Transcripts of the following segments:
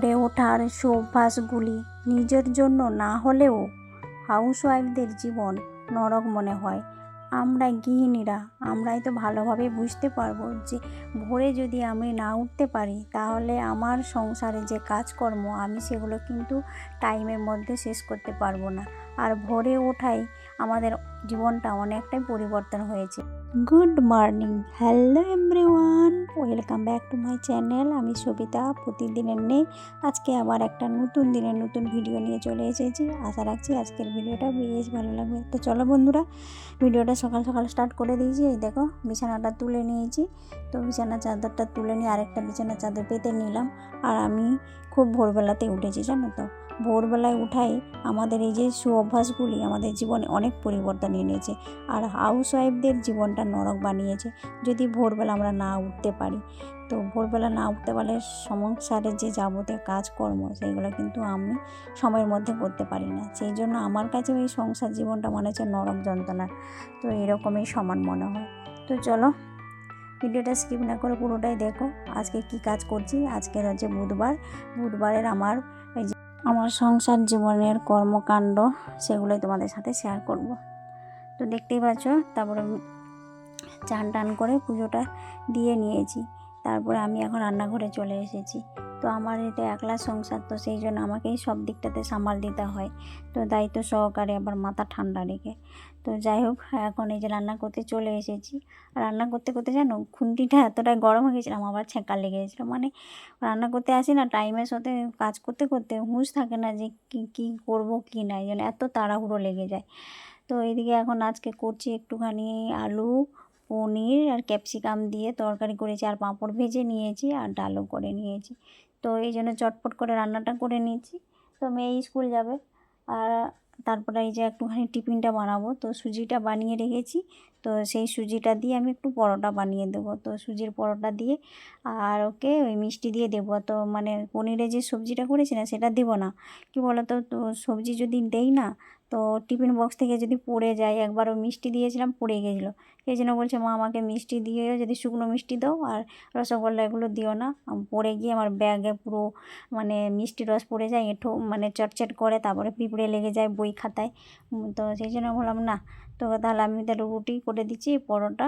করে ওঠার অভ্যাসগুলি নিজের জন্য না হলেও হাউসওয়াইফদের জীবন নরক মনে হয়। আমরা গৃহিণীরা, আমরাই তো ভালোভাবে বুঝতে পারব যে ভোরে যদি আমি না উঠতে পারি, তাহলে আমার সংসারে যে কাজকর্ম, আমি সেগুলো কিন্তু টাইমের মধ্যে শেষ করতে পারব না। আর ভোরে ওঠাই আমাদের জীবনটা অনেকটাই পরিবর্তন হয়েছে। Good morning, hello everyone, welcome back to my channel, আমি সবিতা, প্রতিদিনের নেই, আজকে আবার একটা নতুন দিনের নতুন ভিডিও নিয়ে চলে এসেছি, আশা রাখছি আজকের ভিডিওটা বেশ ভালো লাগবে। তো চলো বন্ধুরা, ভিডিওটা সকাল সকাল স্টার্ট করে দিয়েছি, এই দেখো, বিছানাটা তুলে নিয়েছি, তো বিছানা চাদরটা তুলে নিয়ে আরেকটা বিছানা চাদর পেতে নিলাম, আর আমি খুব ভোরবেলাতে উঠেছি, জানো তো ভোরবেলায় উঠাই আমাদের এই যে সুঅভ্যাসগুলি আমাদের জীবনে অনেক পরিবর্তন এনেছে আর হাউস ওয়াইফদের জীবনটা নরক বানিয়েছে। যদি ভোরবেলা আমরা না উঠতে পারি, তো ভোরবেলা না উঠতে পারলে সংসারের যে যাবতীয় কাজকর্ম সেইগুলো কিন্তু আমি সময়ের মধ্যে করতে পারি না। সেই জন্য আমার কাছে ওই সংসার জীবনটা মনে হচ্ছে নরক যন্ত্রণা। তো এরকমই সমান মনে হয়। তো চলো, ভিডিওটা স্কিপ না করে পুরোটাই দেখো। আজকে কি কাজ করছি? আজকের হচ্ছে বুধবার। বুধবারের আমার এই আমার সংসার জীবনের কর্মকাণ্ড সেগুলোই তোমাদের সাথে শেয়ার করব। তো দেখতেই পাচ্ছ, তারপরে চান টান করে পুজোটা দিয়ে নিয়েছি। তারপরে আমি এখন রান্নাঘরে চলে এসেছি। তো আমার এটা একলা সংসার, তো সেই জন্য আমাকেই সব দিকটাতে সামাল দিতে হয়। তো দায়িত্ব সহকারে আবার মাথা ঠান্ডা রেখে। তো যাই হোক, এখন এই যে রান্না করতে চলে এসেছি। রান্না করতে করতে জানো, খুন্তিটা এতটাই গরম হয়ে গেছিলাম আবার ছেঁকা লেগে গেছিল। মানে রান্না করতে আসি না, টাইমের সাথে কাজ করতে করতে হুঁশ থাকে না যে কী কী করব, কী নাই। যেন এত তাড়াহুড়ো লেগে যায়। তো এইদিকে এখন আজকে করছি একটুখানি আলু পনির আর ক্যাপসিকাম দিয়ে তরকারি করেছি আর পাঁপড় ভেজে নিয়েছি আর ডালও করে নিয়েছি। তো এই জন্য চটপট করে রান্নাটা করে নিয়েছি। তো মেয়ে স্কুল যাবে আর তারপরে এই যে একটুখানি টিফিনটা বানাবো। তো সুজিটা বানিয়ে রেখেছি। তো সেই সুজিটা দিয়ে আমি একটু পরোটা বানিয়ে দেবো। তো সুজির পরোটা দিয়ে আর ওকে ওই মিষ্টি দিয়ে দেবো। তো মানে পনিরে যে সবজিটা করেছি না সেটা দেবো না। কী বলো তো তো সবজি যদি দেই না তো টিফিন বক্স থেকে যদি পড়ে যায়, একবারও মিষ্টি দিয়েছিলাম, পড়ে গেছিল। সেই জন্য বলছে, মা, আমাকে মিষ্টি দিয়ে যদি শুকনো মিষ্টি দাও আর রসগোল্লা এগুলো দিও না। পড়ে গিয়ে আমার ব্যাগে পুরো মানে মিষ্টি রস পড়ে যায়, এঁঠো মানে চটচট করে, তারপরে পিঁপড়ে লেগে যায় বই খাতায়। তো সেই জন্য বললাম, না, তো তাহলে আমি তাহলে রুটি করে দিচ্ছি, পরোটা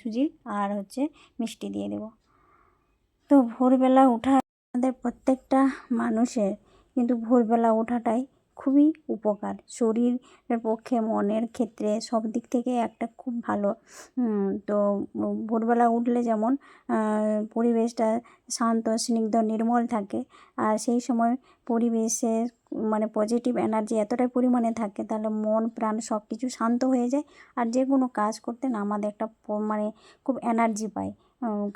সুজি আর হচ্ছে মিষ্টি দিয়ে দেবো। তো ভোরবেলা ওঠা আমাদের প্রত্যেকটা মানুষের, কিন্তু ভোরবেলা ওঠাটাই খুবই উপকার। শরীরের পক্ষে, মনের ক্ষেত্রে সব দিক থেকে একটা খুব ভালো। তো ভোরবেলা উঠলে যেমন পরিবেশটা শান্ত, স্নিগ্ধ, নির্মল থাকে। আর সেই সময় পরিবেশে মানে পজিটিভ এনার্জি এতটাই পরিমাণে থাকে, তাহলে মন, প্রাণ সব কিছু শান্ত হয়ে যায়। আর যে কোনো কাজ করতে না আমাদের একটা মানে খুব এনার্জি পায়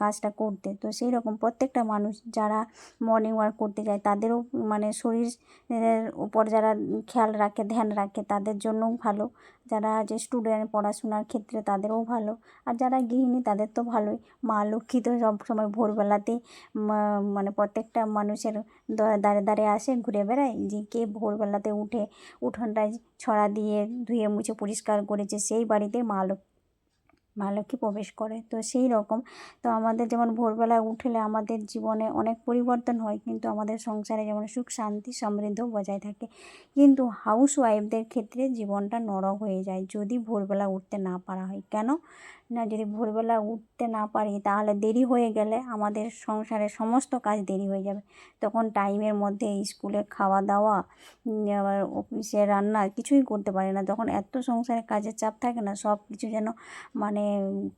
কাজটা করতে। তো সেই রকম প্রত্যেকটা মানুষ যারা মর্নিং ওয়াক করতে যায়, তাদেরও মানে শরীরের উপর যারা খেয়াল রাখে, ধ্যান রাখে, তাদের জন্যও ভালো। যারা যে স্টুডেন্ট পড়াশোনার ক্ষেত্রে তাদেরও ভালো, আর যারা গৃহিণী তাদের তো ভালোই। মা লক্ষ্মী তো সবসময় ভোরবেলাতে মানে প্রত্যেকটা মানুষের দাঁড়ে দাঁড়ে আসে, ঘুরে বেড়ায়। যে কে ভোরবেলাতে উঠে উঠোনটায় ছড়া দিয়ে ধুয়ে মুছে পরিষ্কার করেছে, সেই বাড়িতে মা লক্ষ্মী মা প্রবেশ করে। তো সেই রকম। তো আমাদের যেমন ভোরবেলায় উঠলে আমাদের জীবনে অনেক পরিবর্তন হয়, কিন্তু আমাদের সংসারে যেমন সুখ, শান্তি সমৃদ্ধ বজায় থাকে। কিন্তু হাউস ওয়াইফদের ক্ষেত্রে জীবনটা নরক হয়ে যায়, যদি ভোরবেলা উঠতে না পারা হয়। কেন? না, যদি ভোরবেলা উঠতে না পারি, তাহলে দেরি হয়ে গেলে আমাদের সংসারে সমস্ত কাজ দেরি হয়ে যাবে। তখন টাইমের মধ্যে স্কুলে খাওয়া দাওয়া আবার অফিসে রান্না কিছুই করতে পারি না। তখন এত সংসারে কাজের চাপ থাকে না সব কিছু যেন মানে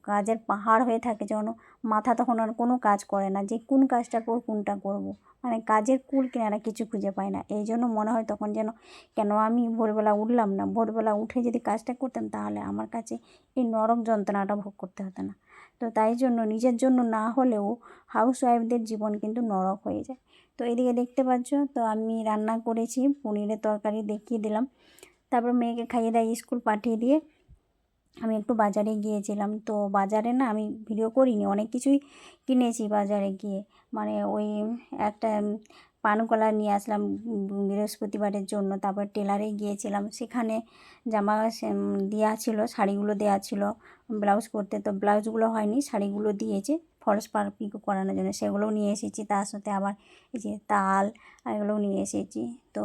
কাজের পাহাড় হয়ে থাকে যেন মাথা তখন আর কোনো কাজ করে না যে কোন কাজটা পর কোনটা করব। মানে কাজের কুল কিনারা কিছু খুঁজে পায় না। এই জন্য মনে হয় তখন যেন কেন আমি ভোরবেলা উঠলাম না। ভোরবেলা উঠে যদি কাজটা করতাম তাহলে আমার কাছে এই নরক যন্ত্রণাটা ভোগ করতে হতো না। তো তাই জন্য নিজের জন্য না হলেও হাউস ওয়াইফদের জীবন কিন্তু নরক হয়ে যায়। তো এদিকে দেখতে পাচ্ছ, তো আমি রান্না করেছি, পনিরের তরকারি দেখিয়ে দিলাম। তারপর মেয়েকে খাইয়ে দেয় স্কুল পাঠিয়ে দিয়ে আমি একটু বাজারে গিয়েছিলাম। তো বাজারে না আমি ভিডিও করিনি, অনেক কিছুই কিনেছি বাজারে গিয়ে। মানে ওই একটা পানকলা নিয়ে আসলাম বৃহস্পতিবারের জন্য, তারপর টেলারে গিয়েছিলাম। সেখানে জামা দেওয়া ছিল, শাড়িগুলো দেওয়া ছিল, ব্লাউজ করতে। তো ব্লাউজগুলো হয়নি, শাড়িগুলো দিয়েছে। ফলস পার্কিং করানোর জন্য। সেগুলোও নিয়ে এসেছি। তার সাথে আবার এই যে তাল এগুলোও নিয়ে এসেছি। তো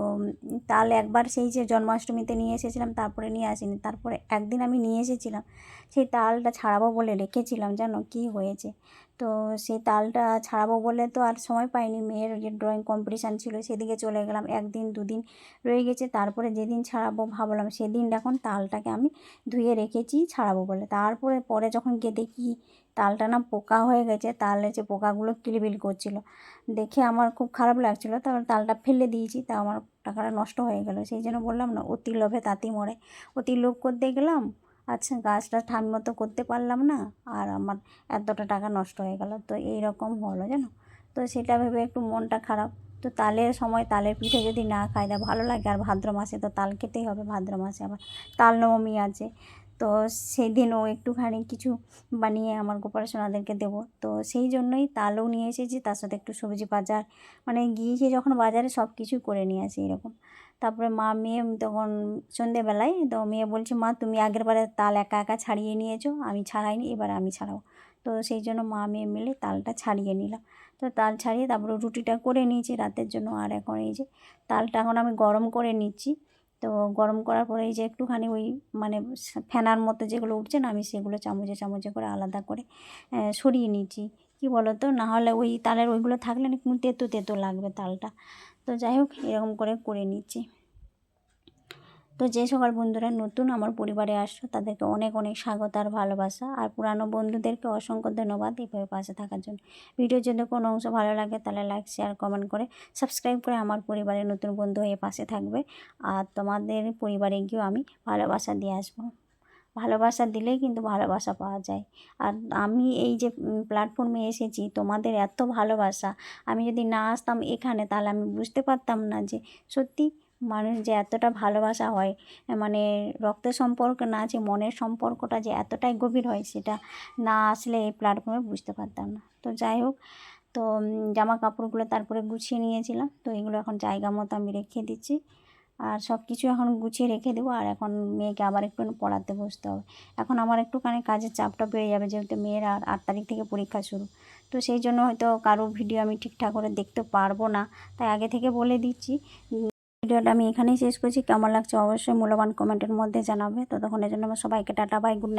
তাল একবার সেই যে জন্মাষ্টমীতে নিয়ে এসেছিলাম, তারপরে নিয়ে আসিনি। তারপরে একদিন আমি নিয়ে এসেছিলাম। সেই তালটা ছাড়াবো বলে রেখেছিলাম। যেন কি হয়েছে? তো সেই তালটা ছাড়াবো বলে তো আর সময় পাইনি। মেয়ের যে ড্রয়িং কম্পিটিশান ছিল, সেদিকে চলে গেলাম। একদিন, দুদিন রয়ে গেছে। তারপরে যেদিন ছাড়াবো ভাবলাম, সেদিন এখন তালটাকে আমি ধুয়ে রেখেছি ছাড়াবো বলে। তারপরে, পরে যখন গিয়ে দেখি তালটা না পোকা হয়ে গেছে তালে যে পোকাগুলো কিলবিল করছিল। দেখে আমার খুব খারাপ লাগছিল। তারপর তালটা ফেলে দিয়েছি। তা আমার টাকাটা নষ্ট হয়ে গেল। সেই জন্য বললাম, না, অতি লোভে তাঁতি মরে। অতি লোভ করতে গেলাম। আচ্ছা গাছটা ঠাম মতো করতে পারলাম না, আর আমার এতটা টাকা নষ্ট হয়ে গেল। তো এই রকম হলো জানো? তো সেটা ভেবে একটু মনটা খারাপ। তো তালের সময় তালের পিঠে যদি না খাই, তা ভালো লাগে। আর ভাদ্র মাসে তো তাল খেতেই হবে, ভাদ্র মাসে আবার তাল নবমী আছে। তো সেই দিনও একটুখানি কিছু বানিয়ে আমার গোপালসোনাদেরকে দেবো। তো সেই জন্যই তালও নিয়ে এসেছি। তার সাথে একটু সবজি বাজার মানে গিয়েছি যখন বাজারে সব কিছু করে নিয়ে আসি এরকম। তারপরে মা মেয়ে তখন সন্ধেবেলায় তো মেয়ে বলছে, মা, তুমি আগের বারে তাল একা একা ছাড়িয়ে নিয়েছো, আমি ছাড়াইনি, এবার আমি ছাড়াবো। তো সেই জন্য মা মেয়ে মিলে তালটা ছাড়িয়ে নিলাম তো তাল ছাড়িয়ে তারপরে রুটিটা করে নিয়েছি রাতের জন্য। আর এখন এই যে তালটা এখন আমি গরম করে নিচ্ছি। তো গরম করার পরে এই যে একটুখানি ওই মানে ফেনার মতো যেগুলো উঠছে না, আমি সেগুলো চামচে চামচে করে আলাদা করে সরিয়ে নিচ্ছি। কী বলো তো না হলে ওই তালের ওইগুলো থাকলে না তেতো তেতো লাগবে তালটা। তো যাই হোক, এরকম করে করে নিচ্ছি। তো যে সকল বন্ধুরা নতুন আমার পরিবারে আসছো, তাদেরকে অনেক অনেক স্বাগত আর ভালোবাসা। আর পুরানো বন্ধুদেরকে অসংখ্য ধন্যবাদ এইভাবে পাশে থাকার জন্য। ভিডিও যদি কোনো অংশ ভালো লাগে, তাহলে লাইক শেয়ার কমেন্ট করে সাবস্ক্রাইব করে আমার পরিবারের নতুন বন্ধু হয়ে পাশে থাকবে। আর তোমাদের পরিবারে গিয়েও আমি ভালোবাসা দিয়ে আসব। ভালোবাসা দিলেই কিন্তু ভালোবাসা পাওয়া যায়। আর আমি এই যে প্ল্যাটফর্মে এসেছি, তোমাদের এত ভালোবাসা। আমি যদি না আসতাম এখানে, তাহলে আমি বুঝতে পারতাম না যে, সত্যি মানুষ যে এতটা ভালোবাসা হয় মানে রক্তের সম্পর্ক না যে মনের সম্পর্কটা যে এতটাই গভীর হয়, সেটা না আসলে এই প্ল্যাটফর্মে বুঝতে পারতাম না। তো যাই হোক, তো জামা কাপড়গুলো তারপরে গুছিয়ে নিয়েছিলাম। তো এগুলো এখন জায়গা মতো আমি রেখে দিচ্ছি। আর সব কিছু এখন গুছিয়ে রেখে দেবো, আর এখন মেয়েকে আবার একটু পড়াতে বসতে হবে। এখন আমার একটুখানি কাজের চাপটা বেড়ে যাবে, যেহেতু মেয়ের আর আট তারিখ থেকে পরীক্ষা শুরু। তো সেই জন্য হয়তো কারও ভিডিও আমি ঠিকঠাক করে দেখতে পারব না। তাই আগে থেকে বলে দিচ্ছি, ভিডিওটা আমি এখানেই শেষ করছি। কেমন লাগছে অবশ্যই মূল্যবান কমেন্টের মধ্যে জানাবে। ততক্ষণের জন্য আমার সবাইকে টাটা, বাই, গুড নাইট।